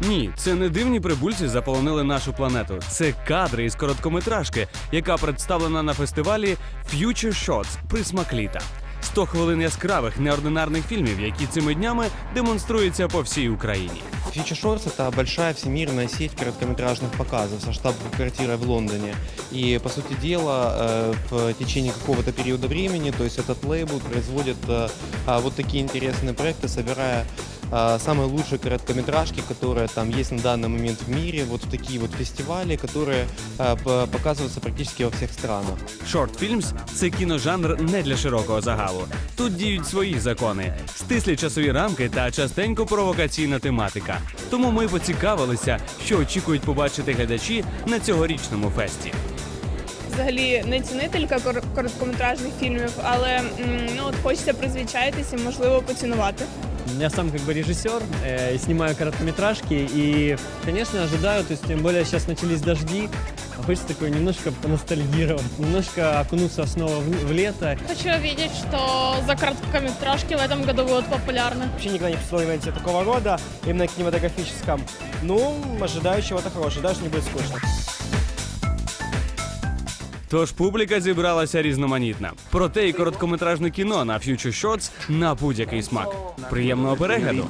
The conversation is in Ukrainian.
Ні, це не дивні прибульці заполонили нашу планету. Це кадри із короткометражки, яка представлена на фестивалі Future Shots Присмак літа. 100 хвилин яскравих неординарних фільмів, які цими днями демонструються по всій Україні. Future Shorts — это большая всемирная сеть короткометражных показов со штаб-квартирой в Лондоне. И, по сути дела, э, в течение какого-то периода времени, то есть этот лейбл производит э, а, вот такие интересные проекты, собирая а, самые лучшие короткометражки, которые там есть на данный момент в мире, вот в такие вот фестивали, которые а, п- показываются практически во всех странах. Short Films – це кіножанр не для широкого загалу. Тут діють свої закони, стислі часові рамки та частенько провокаційна тематика. Тому ми поцікавилися, що очікують побачити глядачі на цьогорічному фесті. взагалі не цінителька кор- короткометражних фільмів, але м, ну от хочеться призвичаїтися, і, можливо, поцінувати. Я сам как бы режиссер, э, снимаю короткометражки и, конечно, ожидаю, то есть тем более сейчас начались дожди, хочется такое немножко поностальгировать, немножко окунуться снова в, в лето. Хочу видеть, что за короткометражки в этом году будут популярны. Вообще никогда не присутствовал на ивенте такого рода, именно кинематографическом. Ну, ожидаю чего-то хорошего, даже не будет скучно. Тож публіка зібралася різноманітна. Проте і короткометражне кіно на Future Shots на будь-який смак. Приємного перегляду!